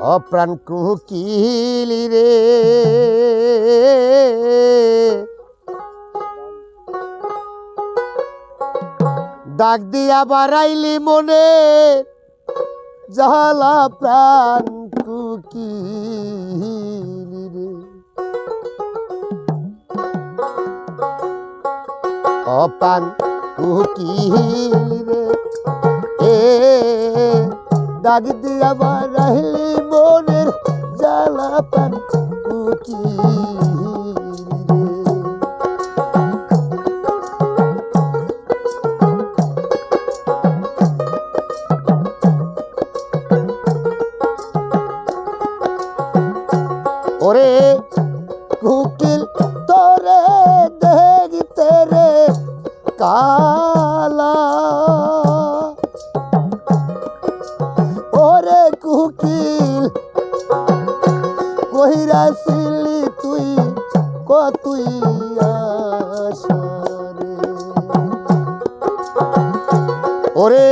অপ্রাণ কুকিলি রে। ডাক দিয়া বাড়াইলি মনে জালা প্রাণ কুকিলি রে। অপান কুকিলি রে। ডাক দিয়া বাড়াইলি মনের জালা প্রাণ কুকিলি ওরে কুকিল তোরে দেখতে রে কালা কুকিল কহিরা সিলি তুই কতুই আসারে ওরে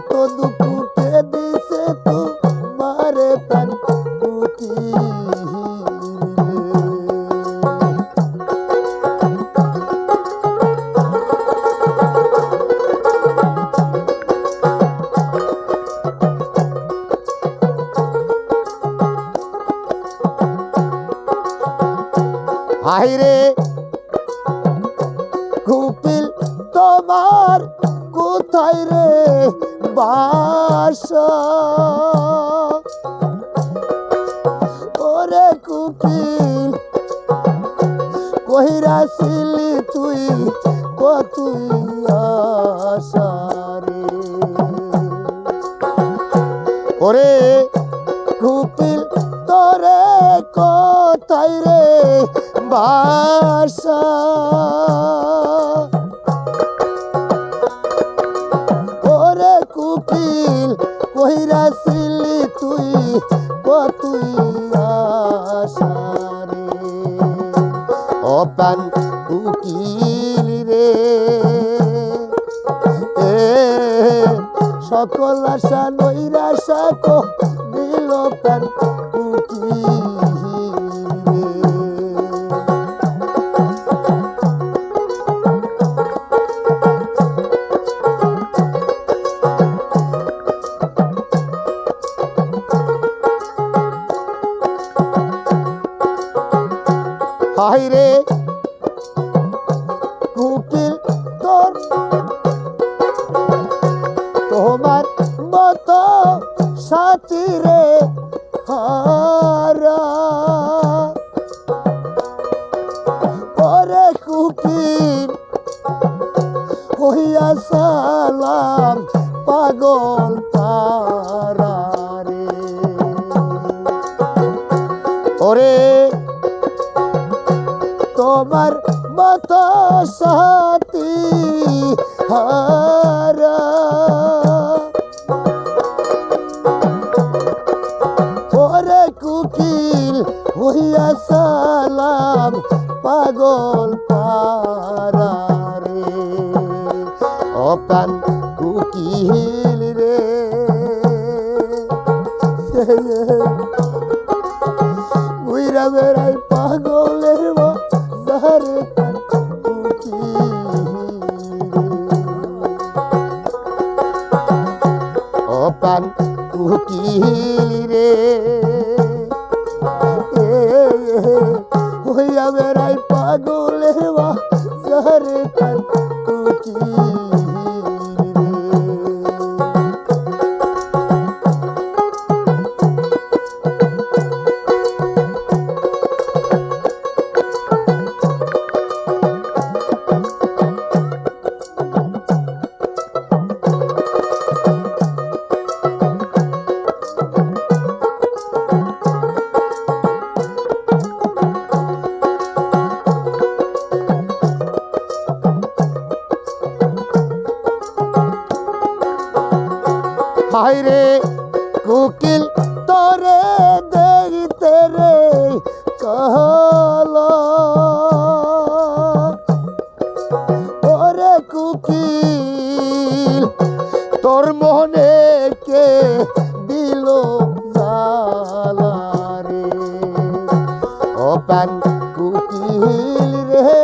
এত দুঃখে দিছে তো মারে প্রাণ উকিল রে হাইরে কুপিল তোমার কোথায় রে বাসা ওরে কুপিল কহিরা ছিলি তুই কতুই আশা রে ওরে কুপিল তোরে কোথায় রে বাসা? কুকিল কহিরা ছিলি তুই কতুই আশারে? অপান উকিল রে। এ সকল আশা নৈরাশা কো দিল প্রাণ উকিল। সাথী রে হারা। ওরে কুকিল হইয়া সালাম পাগল তারা রে। ওরে তোমার মত সাথী হারা। অপান কুকিল রে। উইরা বেড়াই পাগলের বাজারে কালা ওরে তোর মনে কে দিল জালা রে? ও কুকিল রে।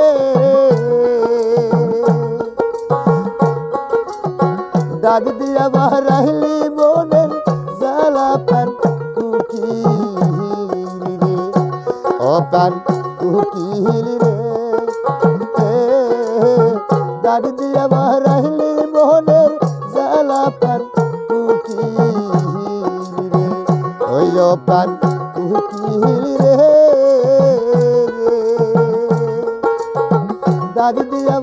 ডাক দিয়া বাহারাইলি মনের জালা প্যান কুকিল। প্যান কুকিল রে। ডাক দিয়া বাহারাইলি মনের জালা প্যান রে। ওই ও প্যান কুকিল রে। দাগ দিয়া